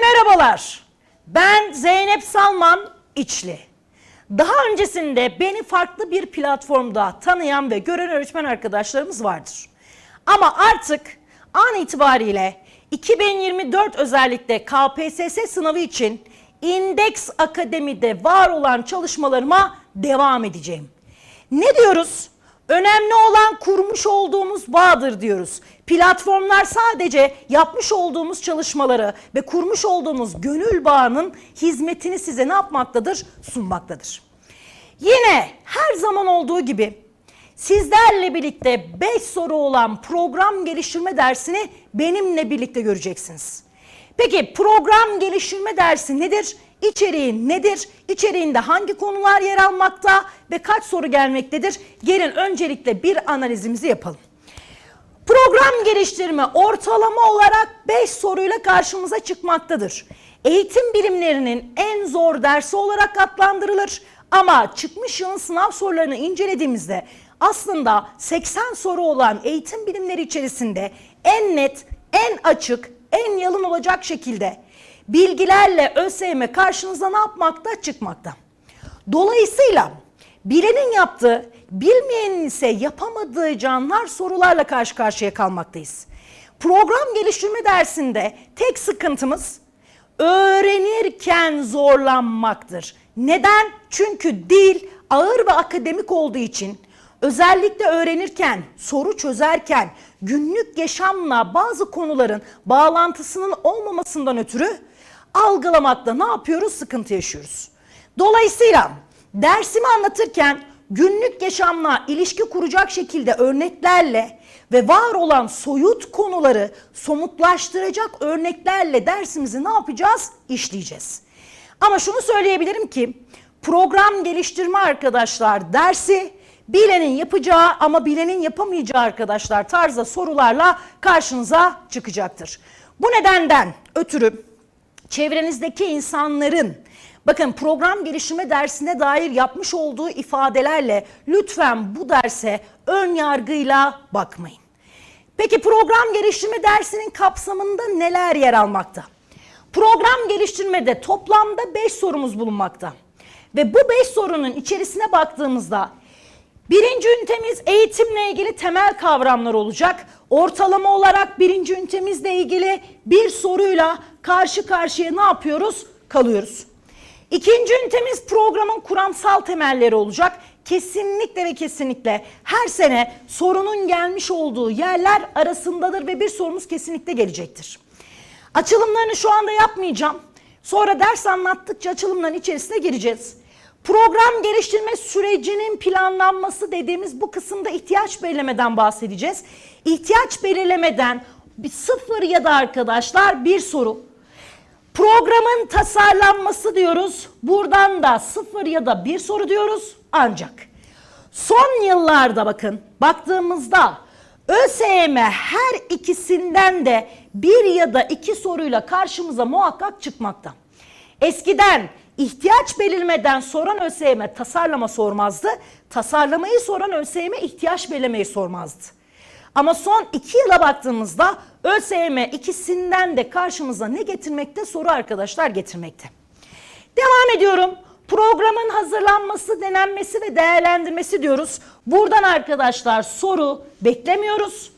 merhabalar. Ben Zeynep Salman İçli. Daha öncesinde beni farklı bir platformda tanıyan ve gören öğretmen arkadaşlarımız vardır. Ama artık an itibariyle 2024 özellikle KPSS sınavı için İndeks Akademi'de var olan çalışmalarıma devam edeceğim. Ne diyoruz? Önemli olan kurmuş olduğumuz bağdır diyoruz. Platformlar sadece yapmış olduğumuz çalışmaları ve kurmuş olduğumuz gönül bağının hizmetini size ne yapmaktadır? Sunmaktadır. Yine her zaman olduğu gibi sizlerle birlikte 5 soru olan program geliştirme dersini benimle birlikte göreceksiniz. Peki program geliştirme dersi nedir? İçeriği nedir? İçeriğinde hangi konular yer almakta ve kaç soru gelmektedir? Gelin öncelikle bir analizimizi yapalım. Program geliştirme ortalama olarak 5 soruyla karşımıza çıkmaktadır. Eğitim bilimlerinin en zor dersi olarak adlandırılır ama çıkmış yılın sınav sorularını incelediğimizde aslında 80 soru olan eğitim bilimleri içerisinde en net, en açık, en yalın olacak şekilde bilgilerle ÖSYM karşınıza ne yapmakta? Çıkmakta. Dolayısıyla bilenin yaptığı, bilmeyenin ise yapamadığı canlar sorularla karşı karşıya kalmaktayız. Program geliştirme dersinde tek sıkıntımız öğrenirken zorlanmaktır. Neden? Çünkü dil ağır ve akademik olduğu için özellikle öğrenirken, soru çözerken, günlük yaşamla bazı konuların bağlantısının olmamasından ötürü algılamakta ne yapıyoruz? Sıkıntı yaşıyoruz. Dolayısıyla dersimi anlatırken günlük yaşamla ilişki kuracak şekilde örneklerle ve var olan soyut konuları somutlaştıracak örneklerle dersimizi ne yapacağız? İşleyeceğiz. Ama şunu söyleyebilirim ki program geliştirme arkadaşlar dersi bilenin yapacağı ama bilenin yapamayacağı arkadaşlar tarzda sorularla karşınıza çıkacaktır. Bu nedenden ötürü çevrenizdeki insanların bakın program geliştirme dersine dair yapmış olduğu ifadelerle lütfen bu derse ön yargıyla bakmayın. Peki program geliştirme dersinin kapsamında neler yer almakta? Program geliştirmede toplamda 5 sorumuz bulunmakta. Ve bu 5 sorunun içerisine baktığımızda birinci ünitemiz eğitimle ilgili temel kavramlar olacak. Ortalama olarak birinci ünitemizle ilgili bir soruyla karşı karşıya ne yapıyoruz? Kalıyoruz. İkinci ünitemiz programın kuramsal temelleri olacak. Kesinlikle ve kesinlikle her sene sorunun gelmiş olduğu yerler arasındadır ve bir sorumuz kesinlikle gelecektir. Açılımlarını şu anda yapmayacağım. Sonra ders anlattıkça açılımların içerisine gireceğiz. Program geliştirme sürecinin planlanması dediğimiz bu kısımda ihtiyaç belirlemeden bahsedeceğiz. İhtiyaç belirlemeden bir sıfır ya da arkadaşlar bir soru. Programın tasarlanması diyoruz. Buradan da sıfır ya da bir soru diyoruz. Ancak son yıllarda bakın baktığımızda ÖSYM her ikisinden de bir ya da iki soruyla karşımıza muhakkak çıkmakta. Eskiden ihtiyaç belirlemeden soran ÖSYM tasarlama sormazdı. Tasarlamayı soran ÖSYM ihtiyaç belirlemeyi sormazdı. Ama son iki yıla baktığımızda ÖSYM ikisinden de karşımıza ne getirmekte? Soru arkadaşlar getirmekte. Devam ediyorum. Programın hazırlanması, denenmesi ve değerlendirmesi diyoruz. Buradan arkadaşlar soru beklemiyoruz.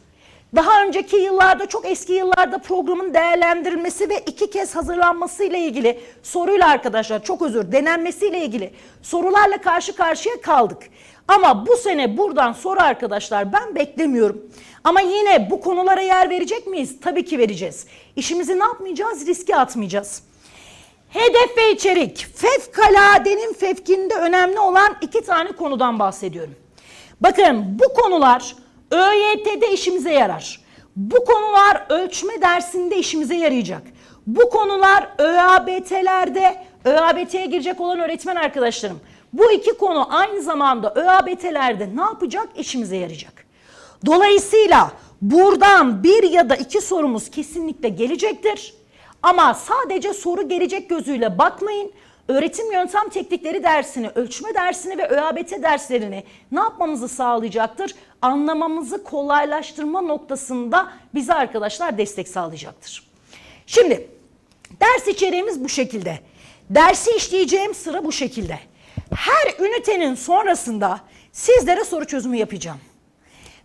Daha önceki yıllarda çok eski yıllarda programın değerlendirilmesi ve iki kez hazırlanması ile ilgili soruyla arkadaşlar çok özür denenmesi ile ilgili sorularla karşı karşıya kaldık. Ama bu sene buradan soru arkadaşlar ben beklemiyorum. Ama yine bu konulara yer verecek miyiz? Tabii ki vereceğiz. İşimizi ne yapmayacağız? Riske atmayacağız. Hedef ve içerik. Fevkaladenin fevkinde önemli olan iki tane konudan bahsediyorum. Bakın bu konular ÖYT'de işimize yarar. Bu konular ölçme dersinde işimize yarayacak. Bu konular ÖABT'lerde, ÖABT'ye girecek olan öğretmen arkadaşlarım. Bu iki konu aynı zamanda ÖABT'lerde ne yapacak? İşimize yarayacak. Dolayısıyla buradan bir ya da iki sorumuz kesinlikle gelecektir. Ama sadece soru gelecek gözüyle bakmayın. Öğretim yöntem teknikleri dersini, ölçme dersini ve ÖABT derslerini ne yapmamızı sağlayacaktır? Anlamamızı kolaylaştırma noktasında bize arkadaşlar destek sağlayacaktır. Şimdi Ders içeriğimiz bu şekilde. Dersi işleyeceğim sıra bu şekilde. Her ünitenin sonrasında sizlere soru çözümü yapacağım.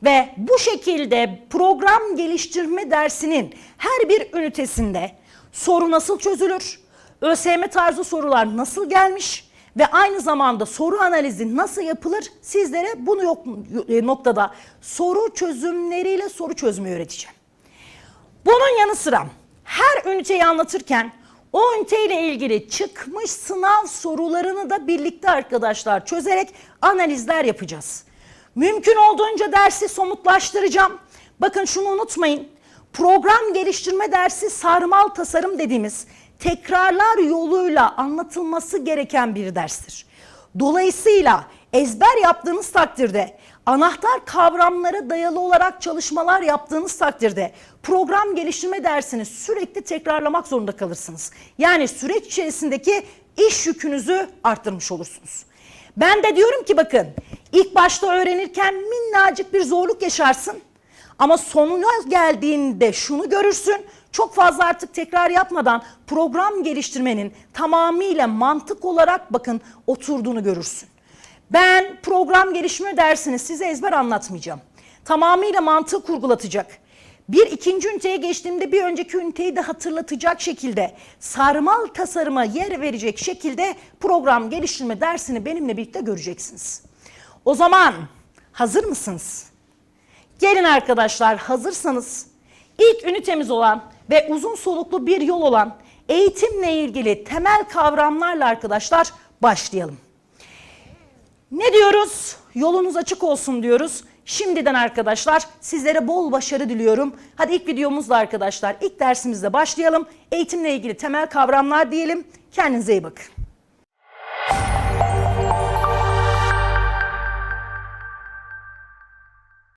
Ve bu şekilde program geliştirme dersinin her bir ünitesinde soru nasıl çözülür, ÖSYM tarzı sorular nasıl gelmiş ve aynı zamanda soru analizi nasıl yapılır sizlere bunu yok e, noktada soru çözümleriyle soru çözmeyi öğreteceğim. Bunun yanı sıra her üniteyi anlatırken o üniteyle ilgili çıkmış sınav sorularını da birlikte arkadaşlar çözerek analizler yapacağız. Mümkün olduğunca dersi somutlaştıracağım. Bakın şunu unutmayın. Program geliştirme dersi sarmal tasarım dediğimiz tekrarlar yoluyla anlatılması gereken bir derstir. Dolayısıyla ezber yaptığınız takdirde anahtar kavramlara dayalı olarak çalışmalar yaptığınız takdirde program geliştirme dersini sürekli tekrarlamak zorunda kalırsınız. Yani süreç içerisindeki iş yükünüzü arttırmış olursunuz. Ben de diyorum ki bakın ilk başta öğrenirken minnacık bir zorluk yaşarsın. Ama sonuna geldiğinde şunu görürsün. Çok fazla artık tekrar yapmadan program geliştirmenin tamamıyla mantık olarak bakın oturduğunu görürsün. Ben program geliştirme dersini size ezber anlatmayacağım. Tamamıyla mantığı kurgulatacak. Bir ikinci üniteye geçtiğimde bir önceki üniteyi de hatırlatacak şekilde sarmal tasarıma yer verecek şekilde program geliştirme dersini benimle birlikte göreceksiniz. O zaman hazır mısınız? Gelin arkadaşlar hazırsanız ilk ünitemiz olan ve uzun soluklu bir yol olan eğitimle ilgili temel kavramlarla arkadaşlar başlayalım. Ne diyoruz? Yolunuz açık olsun diyoruz. Şimdiden arkadaşlar sizlere bol başarı diliyorum. Hadi ilk videomuzla arkadaşlar ilk dersimizle başlayalım. Eğitimle ilgili temel kavramlar diyelim. Kendinize iyi bakın.